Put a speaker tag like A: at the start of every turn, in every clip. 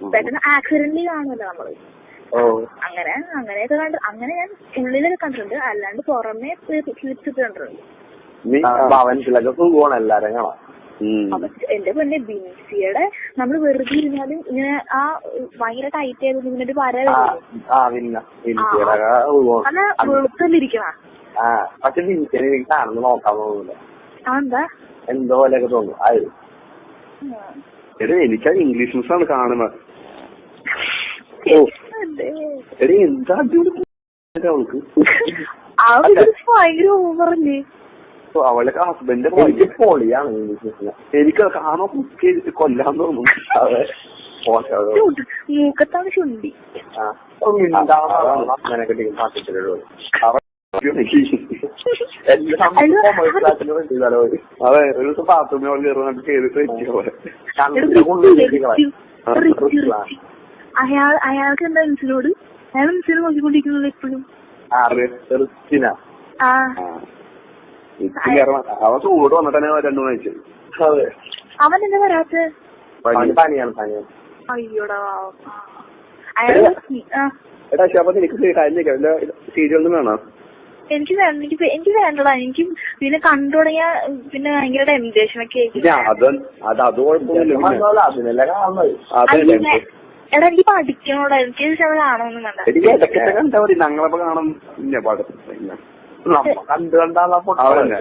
A: പെട്ടെന്ന് ആക്സിഡന്റലി കാണുമല്ലോ നമ്മൾ.
B: ഓ.
A: അങ്ങനെ അങ്ങനെയൊക്കെ കണ്ട് അങ്ങനെ ഞാൻ ഉള്ളിലൊക്കെ കണ്ടിട്ടുണ്ട്. അല്ലാണ്ട് പുറമെ ക്ലിപ്സ് കണ്ടിട്ടുണ്ട്. എന്റെ പെണ്ണെ ബിൻസിയുടെ നമ്മൾ വെറുതെ ഇരുന്നാലും ഇങ്ങനെ ആ ഭയങ്കര ടൈറ്റ് ആയത് ഇങ്ങനെ വര
B: പിന്നെ
A: അല്ല വെളുത്തല്ലിരിക്കണ
B: പക്ഷെ എനിക്ക് കാണുന്ന നോക്കാൻ തോന്നുന്നില്ല.
A: ആ എന്താ?
B: എന്തോ പോലെയൊക്കെ തോന്നും അത്
A: ഉം.
C: എടേ എനിക്കത് ഇംഗ്ലീഷ് ന്യൂസാണ് കാണുന്നത്.
B: ഓ
A: അതെ.
C: എടേ എന്താ അവൾക്ക്?
A: ഭയങ്കര ഓവറല്ലേ?
C: ഓ, അവളുടെ ഹസ്ബൻഡ്
B: എനിക്ക് പൊളിയാണ്
C: എനിക്ക് കാണാൻ കുക്ക് ചെയ്തിട്ട് കൊല്ലാൻ
A: തോന്നുന്നു. മൂക്കത്താണ് ചുണ്ടി.
C: അതെ ഒരു ദിവസം ബാത്റൂമിൽ കയറുന്നിട്ട് ചെയ്തിട്ട് പോലെ
A: അയാൾ അയാൾക്ക് എന്താ മിൻസിനോട് അയാൾ മിൻസിനെ നോക്കിക്കൊണ്ടിരിക്കുന്നത് എപ്പോഴും?
C: അവൻ ചൂട് രണ്ടു.
A: അവൻ എന്താ വരാത്ത? അയ്യോടാ. അയാൾ
C: എടാ ശാപത്ത് എനിക്ക് സീരിയലൊന്നും വേണം?
A: എനിക്ക് വേണ്ട എനിക്ക് എനിക്ക് വേണ്ടടാ. എനിക്ക് പിന്നെ കണ്ടു തുടങ്ങിയ പിന്നെ ഭയങ്കര ടെംപ്റ്റേഷൻ ഒക്കെ ആയിരിക്കും.
C: പിന്നെ.
A: എടാ എനിക്ക് പഠിക്കണോടാ. എനിക്ക് ഇത് കാണുമൊന്നും വേണ്ട.
C: എനിക്ക് ഇടയ്ക്കൊക്കെ കണ്ടാ മതി ഞങ്ങളപ്പോ കാണാൻ ഇല്ല പാടത്ത് ഇല്ല
B: നമ്മ കണ്ടു കണ്ടാണ്
C: അതന്നെ.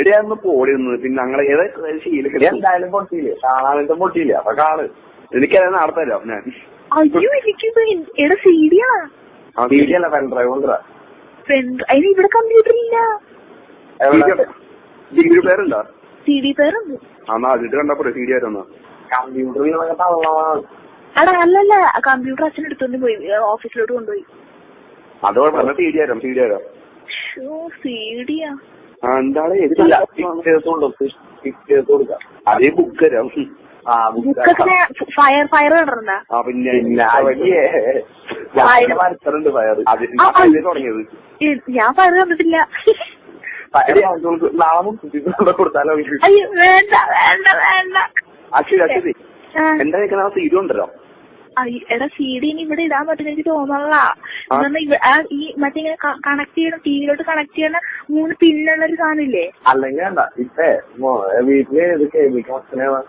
C: എടി അന്ന് പോടി നിന്ന് പിന്നെ ഞങ്ങളെ ഏത് ശീലം
B: എന്തായാലും പൊട്ടിയില്ലേ? കാണാനായിട്ട് പൊട്ടിയില്ലേ? അപ്പൊ കാണ്.
C: എനിക്കത് നടത്തല്ലോ ഞാൻ.
A: അയ്യോ എനിക്കിത് എടാ
C: ആ,
B: വീട്ടിലല്ല പെൻഡ്രൈവ് കൊണ്ടുവരാ.
A: അതിന് ഇവിടെ കമ്പ്യൂട്ടർ ഇല്ല.
C: ഡിഗ്രി പേരുണ്ടോ?
A: സി ഡി
C: ആ നാട്ടിട്ട് സി ഡി ആയിരുന്നു
B: കമ്പ്യൂട്ടറിൽ തള്ളമാണ്
A: അല്ലല്ല കമ്പ്യൂട്ടർ അച്ഛൻ എടുത്തോണ്ട് പോയി ഓഫീസിലോട്ട് കൊണ്ടുപോയി.
C: അതോ സി ഡി സി ഡി എന്താണ്? അതേ ബുക്ക് തരാം
A: ഫയർ ഫയർ
C: പിന്നെ
B: അയ്യേ. ഞാൻ.
C: തുടങ്ങിയത്.
A: ഫയർ കണ്ടിട്ടില്ല.
B: കൊടുത്താലോ?
A: വേണ്ട വേണ്ട വേണ്ട.
C: എന്താ കേൾക്കുന്ന ആ ഉണ്ടല്ലോ.
A: എടാ സി ഡി ഇനി ഇവിടെ ഇടാൻ പറ്റുന്ന എനിക്ക് തോന്നണല്ല. ഈ മറ്റേ കണക്ട് ചെയ്യണ ടിവിയിലോട്ട് കണക്ട് ചെയ്യണ മൂന്ന് പിന്നുള്ള ഒരു സാധനമില്ലേ?
B: അല്ലെങ്കിൽ വേണ്ട. ഇപ്പേ മോ- വീട്ടിൽ ഏത് കേബിൾ കണക്ഷനാണ്.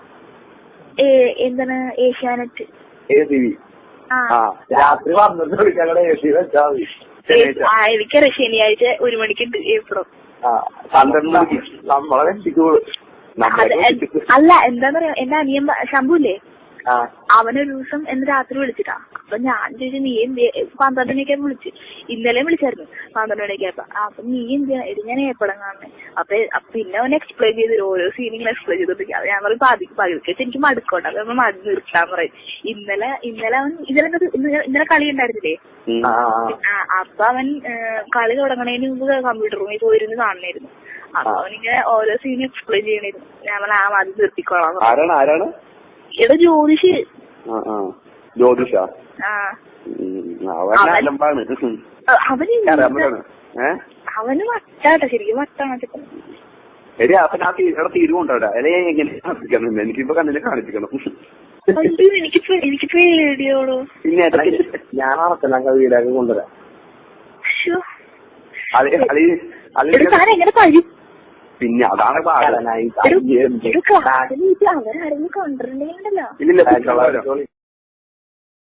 A: ഏ, എന്താണ് ഏഷ്യാനെറ്റ്?
B: A V. രാത്രി മതി.
A: എനിക്കറിയാം. ശനിയാഴ്ച ഒരു മണിക്ക്
C: പന്ത്രണ്ട്.
B: നമ്മളെ
A: അത് അല്ല എന്താന്ന് പറയാ എന്റെ അനിയൻ
B: ശംഭുല്ലേ
A: അവനൊരു ദിവസം എന്നെ രാത്രി വിളിച്ചിട്ടാ. അപ്പൊ ഞാൻ ചോദിച്ചു നീ എന്ത് പന്ത്രണ്ട് മണിയൊക്കെ വിളിച്ചു. ഇന്നലെ വിളിച്ചായിരുന്നു പന്ത്രണ്ട് മണിയൊക്കെ ആയപ്പോ അപ്പൊ നീ എന്ത് എടി ഞാൻ ഏപ്പടം കാണുന്നത് അപ്പൊ പിന്നെ അവൻ എക്സ്പ്ലെയിൻ ചെയ്തു. ഓരോ സീനിങ് എക്സ്പ്ലെയിൻ ചെയ്തോണ്ടിരിക്കും. അത് ഞാൻ പറയും പാതി പകുതി വെച്ച് എനിക്ക് മടുക്കോട്ടെ അപ്പൊ നമ്മൾ മടി നിർത്താൻ പറയും. ഇന്നലെ ഇന്നലെ അവൻ ഇന്നലെ ഇന്നലെ കളി ഉണ്ടായിരുന്നില്ലേ? അപ്പൊ അവൻ കളി തുടങ്ങണതിന് മുമ്പ് കമ്പ്യൂട്ടർ റൂമിൽ പോയിരുന്നു കാണണായിരുന്നു അപ്പൊ അവനിങ്ങനെ ഓരോ സീൻ എക്സ്പ്ലെയിൻ ചെയ്യണായിരുന്നു ഞാൻ പറഞ്ഞ ആ മതി നിർത്തിക്കോളാം എന്ന്
C: ആരാണ് ആരാണ്?
A: എടാ ജ്യോതിഷ്?
C: ജ്യോതിഷ? അവൻ അലമ്പാണ്.
A: അവന് വട്ടാട്ടോ ശരിക്കും വട്ടാണ്
C: എടി തീരുമുണ്ടോ അല്ലെ എങ്ങനെ കാണിപ്പിക്കണം? എനിക്കിപ്പോ കണ്ണിനെ കാണിപ്പിക്കണം.
A: അയ്യോ എനിക്ക് പേടിയോളൂ
C: പിന്നെ ഇടയ്ക്ക്
B: ഞാൻ വീടൊക്കെ കൊണ്ടുവരാം.
C: അത് അത്
A: എങ്ങനെ കഴിയും
C: പിന്നെ അതാണ് പാട്
B: കടനായി
A: എടോ, അങ്ങനെ കാട്ടിൽ വെച്ച് അവരാരെങ്കിലും കണ്ടിട്ടുണ്ടെങ്കിലുണ്ടല്ലോ
C: ഇല്ലില്ല